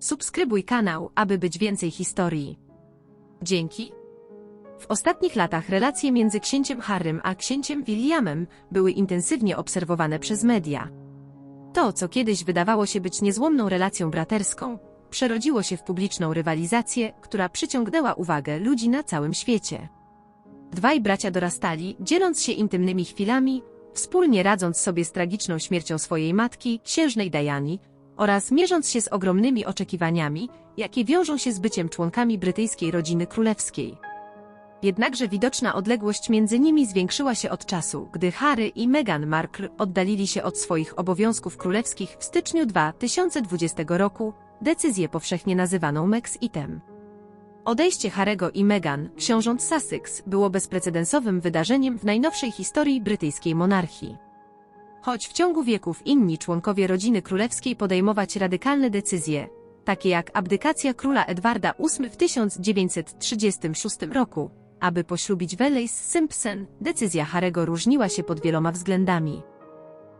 Subskrybuj kanał, aby być więcej historii. Dzięki. W ostatnich latach relacje między księciem Harrym a księciem Williamem były intensywnie obserwowane przez media. To, co kiedyś wydawało się być niezłomną relacją braterską, przerodziło się w publiczną rywalizację, która przyciągnęła uwagę ludzi na całym świecie. Dwaj bracia dorastali, dzieląc się intymnymi chwilami, wspólnie radząc sobie z tragiczną śmiercią swojej matki, księżnej Diany, oraz mierząc się z ogromnymi oczekiwaniami, jakie wiążą się z byciem członkami brytyjskiej rodziny królewskiej. Jednakże widoczna odległość między nimi zwiększyła się od czasu, gdy Harry i Meghan Markle oddalili się od swoich obowiązków królewskich w styczniu 2020 roku, decyzję powszechnie nazywaną Mexitem. Odejście Harego i Meghan, książąt Sussex, było bezprecedensowym wydarzeniem w najnowszej historii brytyjskiej monarchii. Choć w ciągu wieków inni członkowie rodziny królewskiej podejmować radykalne decyzje, takie jak abdykacja króla Edwarda VIII w 1936 roku, aby poślubić Welleys Simpson, decyzja Harego różniła się pod wieloma względami.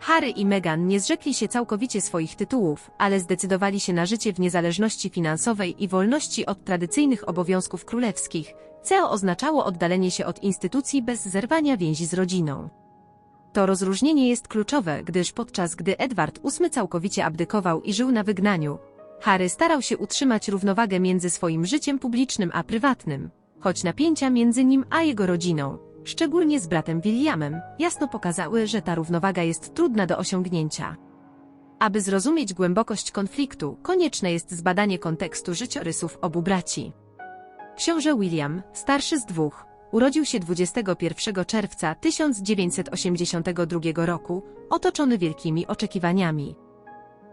Harry i Meghan nie zrzekli się całkowicie swoich tytułów, ale zdecydowali się na życie w niezależności finansowej i wolności od tradycyjnych obowiązków królewskich, co oznaczało oddalenie się od instytucji bez zerwania więzi z rodziną. To rozróżnienie jest kluczowe, gdyż podczas gdy Edward VIII całkowicie abdykował i żył na wygnaniu, Harry starał się utrzymać równowagę między swoim życiem publicznym a prywatnym, choć napięcia między nim a jego rodziną, szczególnie z bratem Williamem, jasno pokazały, że ta równowaga jest trudna do osiągnięcia. Aby zrozumieć głębokość konfliktu, konieczne jest zbadanie kontekstu życiorysów obu braci. Książę William, starszy z dwóch, urodził się 21 czerwca 1982 roku, otoczony wielkimi oczekiwaniami.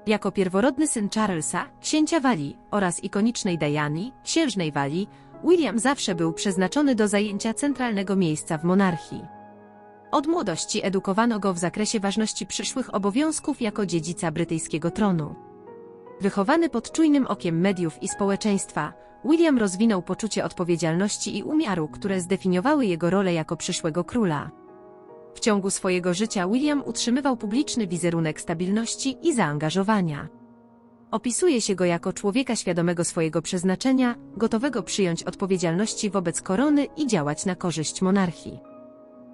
Jako pierworodny syn Charlesa, księcia Walii oraz ikonicznej Diany, księżnej Walii, William zawsze był przeznaczony do zajęcia centralnego miejsca w monarchii. Od młodości edukowano go w zakresie ważności przyszłych obowiązków jako dziedzica brytyjskiego tronu. Wychowany pod czujnym okiem mediów i społeczeństwa, William rozwinął poczucie odpowiedzialności i umiaru, które zdefiniowały jego rolę jako przyszłego króla. W ciągu swojego życia William utrzymywał publiczny wizerunek stabilności i zaangażowania. Opisuje się go jako człowieka świadomego swojego przeznaczenia, gotowego przyjąć odpowiedzialności wobec korony i działać na korzyść monarchii.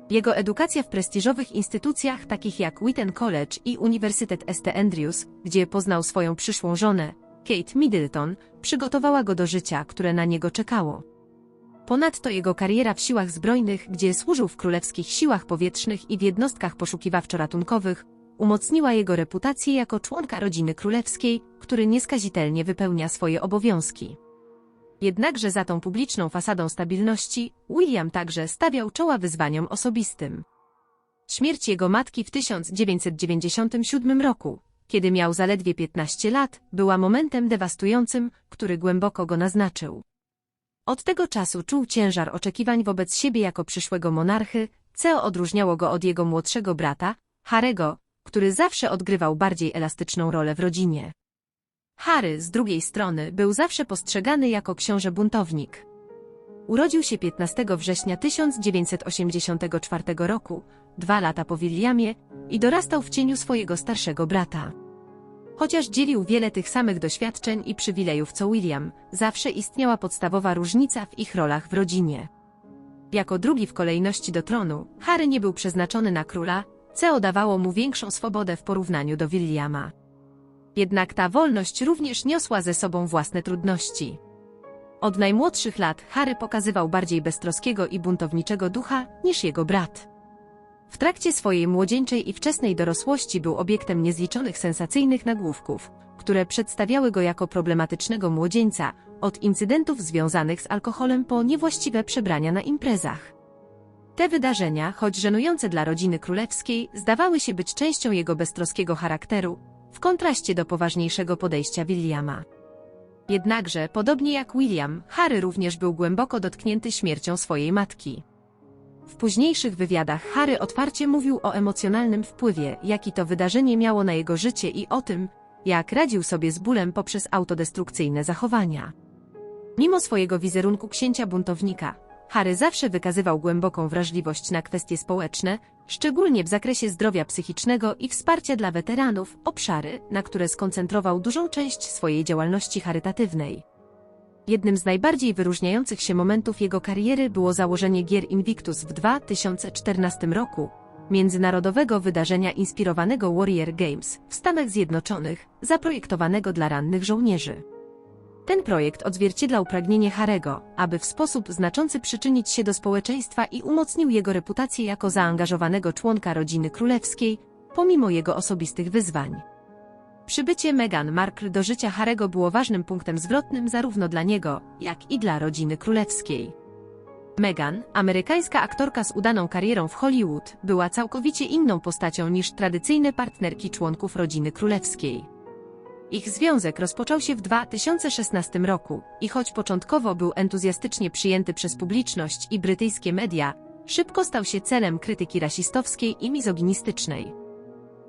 Jego edukacja w prestiżowych instytucjach takich jak Wheaton College i Uniwersytet St. Andrews, gdzie poznał swoją przyszłą żonę, Kate Middleton, przygotowała go do życia, które na niego czekało. Ponadto jego kariera w siłach zbrojnych, gdzie służył w królewskich siłach powietrznych i w jednostkach poszukiwawczo-ratunkowych, umocniła jego reputację jako członka rodziny królewskiej, który nieskazitelnie wypełnia swoje obowiązki. Jednakże za tą publiczną fasadą stabilności, William także stawiał czoła wyzwaniom osobistym. Śmierć jego matki w 1997 roku, kiedy miał zaledwie 15 lat, była momentem dewastującym, który głęboko go naznaczył. Od tego czasu czuł ciężar oczekiwań wobec siebie jako przyszłego monarchy, co odróżniało go od jego młodszego brata, Harego, który zawsze odgrywał bardziej elastyczną rolę w rodzinie. Harry, z drugiej strony, był zawsze postrzegany jako książę buntownik. Urodził się 15 września 1984 roku, dwa lata po Williamie, i dorastał w cieniu swojego starszego brata. Chociaż dzielił wiele tych samych doświadczeń i przywilejów co William, zawsze istniała podstawowa różnica w ich rolach w rodzinie. Jako drugi w kolejności do tronu, Harry nie był przeznaczony na króla, co dawało mu większą swobodę w porównaniu do Williama. Jednak ta wolność również niosła ze sobą własne trudności. Od najmłodszych lat Harry pokazywał bardziej beztroskiego i buntowniczego ducha niż jego brat. W trakcie swojej młodzieńczej i wczesnej dorosłości był obiektem niezliczonych sensacyjnych nagłówków, które przedstawiały go jako problematycznego młodzieńca, od incydentów związanych z alkoholem po niewłaściwe przebrania na imprezach. Te wydarzenia, choć żenujące dla rodziny królewskiej, zdawały się być częścią jego beztroskiego charakteru, w kontraście do poważniejszego podejścia Williama. Jednakże, podobnie jak William, Harry również był głęboko dotknięty śmiercią swojej matki. W późniejszych wywiadach Harry otwarcie mówił o emocjonalnym wpływie, jaki to wydarzenie miało na jego życie i o tym, jak radził sobie z bólem poprzez autodestrukcyjne zachowania. Mimo swojego wizerunku księcia buntownika, Harry zawsze wykazywał głęboką wrażliwość na kwestie społeczne, szczególnie w zakresie zdrowia psychicznego i wsparcia dla weteranów, obszary, na które skoncentrował dużą część swojej działalności charytatywnej. Jednym z najbardziej wyróżniających się momentów jego kariery było założenie gier Invictus w 2014 roku, międzynarodowego wydarzenia inspirowanego Warrior Games w Stanach Zjednoczonych, zaprojektowanego dla rannych żołnierzy. Ten projekt odzwierciedlał pragnienie Harego, aby w sposób znaczący przyczynić się do społeczeństwa i umocnił jego reputację jako zaangażowanego członka rodziny królewskiej, pomimo jego osobistych wyzwań. Przybycie Meghan Markle do życia Harego było ważnym punktem zwrotnym zarówno dla niego, jak i dla rodziny królewskiej. Meghan, amerykańska aktorka z udaną karierą w Hollywood, była całkowicie inną postacią niż tradycyjne partnerki członków rodziny królewskiej. Ich związek rozpoczął się w 2016 roku i choć początkowo był entuzjastycznie przyjęty przez publiczność i brytyjskie media, szybko stał się celem krytyki rasistowskiej i mizoginistycznej.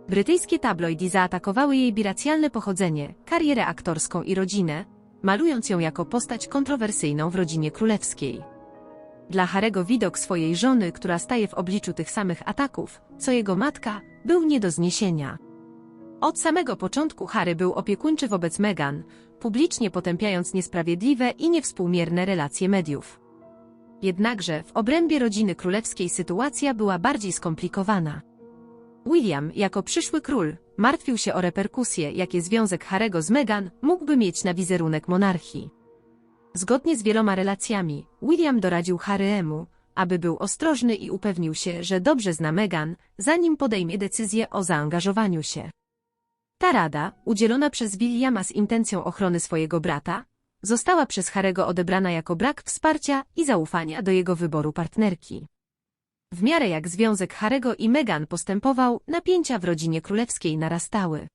Brytyjskie tabloidy zaatakowały jej biracjalne pochodzenie, karierę aktorską i rodzinę, malując ją jako postać kontrowersyjną w rodzinie królewskiej. Dla Harego widok swojej żony, która staje w obliczu tych samych ataków, co jego matka, był nie do zniesienia. Od samego początku Harry był opiekuńczy wobec Meghan, publicznie potępiając niesprawiedliwe i niewspółmierne relacje mediów. Jednakże w obrębie rodziny królewskiej sytuacja była bardziej skomplikowana. William, jako przyszły król, martwił się o reperkusje, jakie związek Harego z Meghan mógłby mieć na wizerunek monarchii. Zgodnie z wieloma relacjami, William doradził Harry'emu, aby był ostrożny i upewnił się, że dobrze zna Meghan, zanim podejmie decyzję o zaangażowaniu się. Ta rada, udzielona przez Williama z intencją ochrony swojego brata, została przez Harego odebrana jako brak wsparcia i zaufania do jego wyboru partnerki. W miarę jak związek Harego i Meghan postępował, napięcia w rodzinie królewskiej narastały.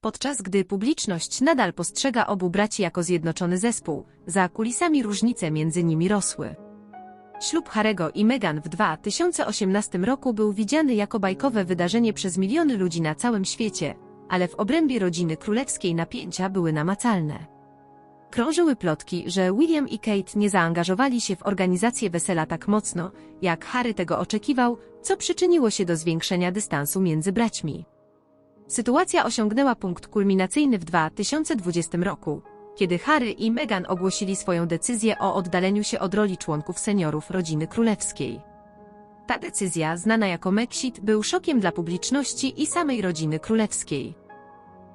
Podczas gdy publiczność nadal postrzega obu braci jako zjednoczony zespół, za kulisami różnice między nimi rosły. Ślub Harego i Meghan w 2018 roku był widziany jako bajkowe wydarzenie przez miliony ludzi na całym świecie, ale w obrębie rodziny królewskiej napięcia były namacalne. Krążyły plotki, że William i Kate nie zaangażowali się w organizację wesela tak mocno, jak Harry tego oczekiwał, co przyczyniło się do zwiększenia dystansu między braćmi. Sytuacja osiągnęła punkt kulminacyjny w 2020 roku, kiedy Harry i Meghan ogłosili swoją decyzję o oddaleniu się od roli członków seniorów rodziny królewskiej. Ta decyzja, znana jako Mexit, był szokiem dla publiczności i samej rodziny królewskiej.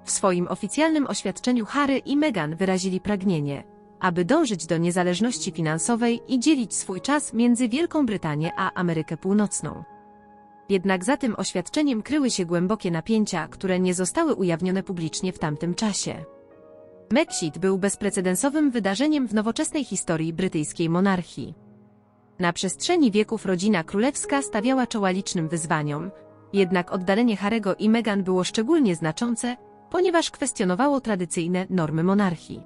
W swoim oficjalnym oświadczeniu Harry i Meghan wyrazili pragnienie, aby dążyć do niezależności finansowej i dzielić swój czas między Wielką Brytanię a Amerykę Północną. Jednak za tym oświadczeniem kryły się głębokie napięcia, które nie zostały ujawnione publicznie w tamtym czasie. Mexit był bezprecedensowym wydarzeniem w nowoczesnej historii brytyjskiej monarchii. Na przestrzeni wieków rodzina królewska stawiała czoła licznym wyzwaniom, jednak oddalenie Harego i Meghan było szczególnie znaczące, ponieważ kwestionowało tradycyjne normy monarchii.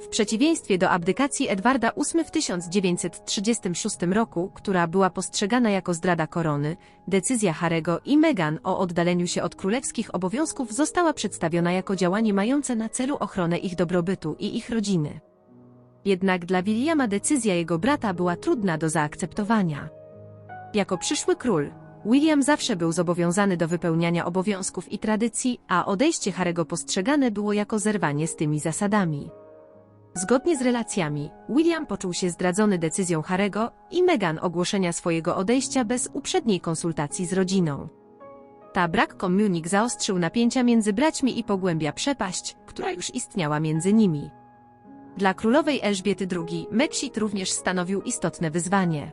W przeciwieństwie do abdykacji Edwarda VIII w 1936 roku, która była postrzegana jako zdrada korony, decyzja Harego i Meghan o oddaleniu się od królewskich obowiązków została przedstawiona jako działanie mające na celu ochronę ich dobrobytu i ich rodziny. Jednak dla Williama decyzja jego brata była trudna do zaakceptowania. Jako przyszły król, William zawsze był zobowiązany do wypełniania obowiązków i tradycji, a odejście Harego postrzegane było jako zerwanie z tymi zasadami. Zgodnie z relacjami, William poczuł się zdradzony decyzją Harego i Meghan ogłoszenia swojego odejścia bez uprzedniej konsultacji z rodziną. Ta brak komunik zaostrzył napięcia między braćmi i pogłębia przepaść, która już istniała między nimi. Dla królowej Elżbiety II Mexit również stanowił istotne wyzwanie.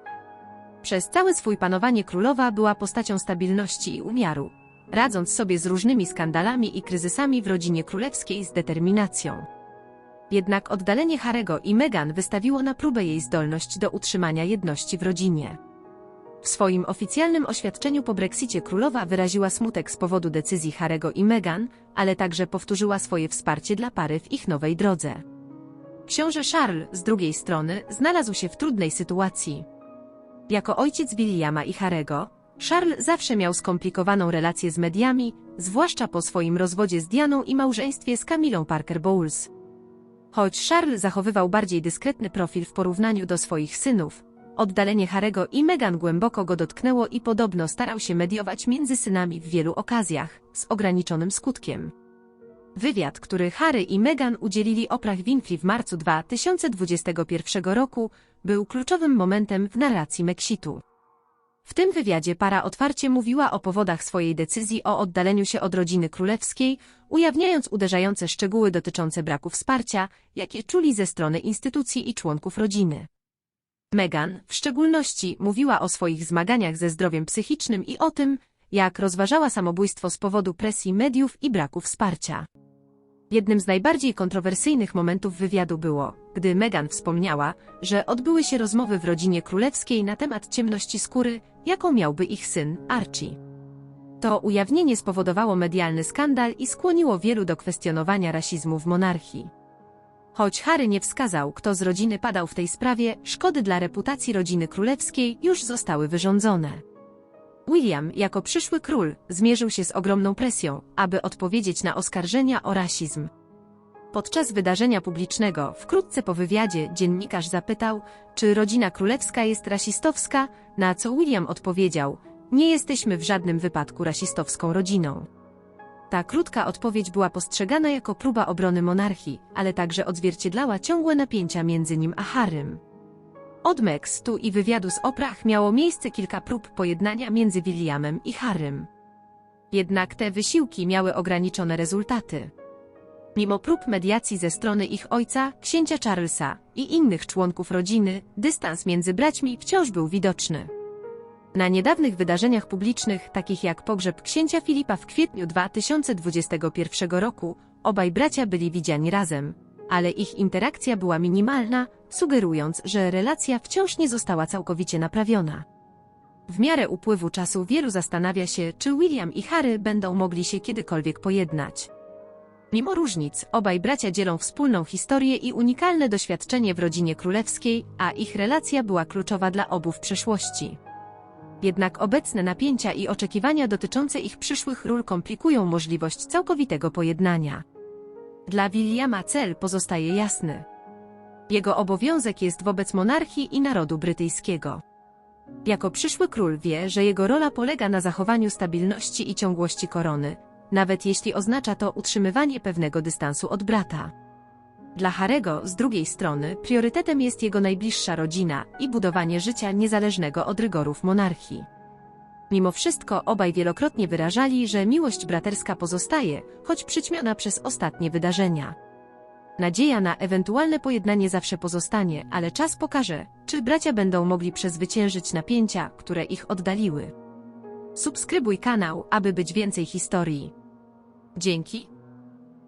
Przez całe swój panowanie królowa była postacią stabilności i umiaru, radząc sobie z różnymi skandalami i kryzysami w rodzinie królewskiej z determinacją. Jednak oddalenie Harego i Meghan wystawiło na próbę jej zdolność do utrzymania jedności w rodzinie. W swoim oficjalnym oświadczeniu po Brexicie królowa wyraziła smutek z powodu decyzji Harego i Meghan, ale także powtórzyła swoje wsparcie dla pary w ich nowej drodze. Książę Charles, z drugiej strony, znalazł się w trudnej sytuacji. Jako ojciec Williama i Harego, Charles zawsze miał skomplikowaną relację z mediami, zwłaszcza po swoim rozwodzie z Dianą i małżeństwie z Camilą Parker Bowles. Choć Charles zachowywał bardziej dyskretny profil w porównaniu do swoich synów, Oddalenie Harego i Meghan głęboko go dotknęło i podobno starał się mediować między synami w wielu okazjach, z ograniczonym skutkiem. Wywiad, który Harry i Meghan udzielili Oprah Winfrey w marcu 2021 roku, był kluczowym momentem w narracji Mexitu. W tym wywiadzie para otwarcie mówiła o powodach swojej decyzji o oddaleniu się od rodziny królewskiej, ujawniając uderzające szczegóły dotyczące braku wsparcia, jakie czuli ze strony instytucji i członków rodziny. Meghan, w szczególności, mówiła o swoich zmaganiach ze zdrowiem psychicznym i o tym, jak rozważała samobójstwo z powodu presji mediów i braku wsparcia. Jednym z najbardziej kontrowersyjnych momentów wywiadu było, gdy Meghan wspomniała, że odbyły się rozmowy w rodzinie królewskiej na temat ciemności skóry, jaką miałby ich syn, Archie. To ujawnienie spowodowało medialny skandal i skłoniło wielu do kwestionowania rasizmu w monarchii. Choć Harry nie wskazał, kto z rodziny padał w tej sprawie, szkody dla reputacji rodziny królewskiej już zostały wyrządzone. William, jako przyszły król, zmierzył się z ogromną presją, aby odpowiedzieć na oskarżenia o rasizm. Podczas wydarzenia publicznego, wkrótce po wywiadzie, dziennikarz zapytał, czy rodzina królewska jest rasistowska, na co William odpowiedział, nie jesteśmy w żadnym wypadku rasistowską rodziną. Ta krótka odpowiedź była postrzegana jako próba obrony monarchii, ale także odzwierciedlała ciągłe napięcia między nim a Harrym. Od Mekstu i wywiadu z Oprah miało miejsce kilka prób pojednania między Williamem i Harrym. Jednak te wysiłki miały ograniczone rezultaty. Mimo prób mediacji ze strony ich ojca, księcia Charlesa i innych członków rodziny, dystans między braćmi wciąż był widoczny. Na niedawnych wydarzeniach publicznych, takich jak pogrzeb księcia Filipa w kwietniu 2021 roku, obaj bracia byli widziani razem, ale ich interakcja była minimalna, sugerując, że relacja wciąż nie została całkowicie naprawiona. W miarę upływu czasu wielu zastanawia się, czy William i Harry będą mogli się kiedykolwiek pojednać. Mimo różnic, obaj bracia dzielą wspólną historię i unikalne doświadczenie w rodzinie królewskiej, a ich relacja była kluczowa dla obu w przeszłości. Jednak obecne napięcia i oczekiwania dotyczące ich przyszłych ról komplikują możliwość całkowitego pojednania. Dla Williama cel pozostaje jasny. Jego obowiązek jest wobec monarchii i narodu brytyjskiego. Jako przyszły król wie, że jego rola polega na zachowaniu stabilności i ciągłości korony, nawet jeśli oznacza to utrzymywanie pewnego dystansu od brata. Dla Harego, z drugiej strony, priorytetem jest jego najbliższa rodzina i budowanie życia niezależnego od rygorów monarchii. Mimo wszystko obaj wielokrotnie wyrażali, że miłość braterska pozostaje, choć przyćmiona przez ostatnie wydarzenia. Nadzieja na ewentualne pojednanie zawsze pozostanie, ale czas pokaże, czy bracia będą mogli przezwyciężyć napięcia, które ich oddaliły. Subskrybuj kanał, aby być więcej historii. Dzięki.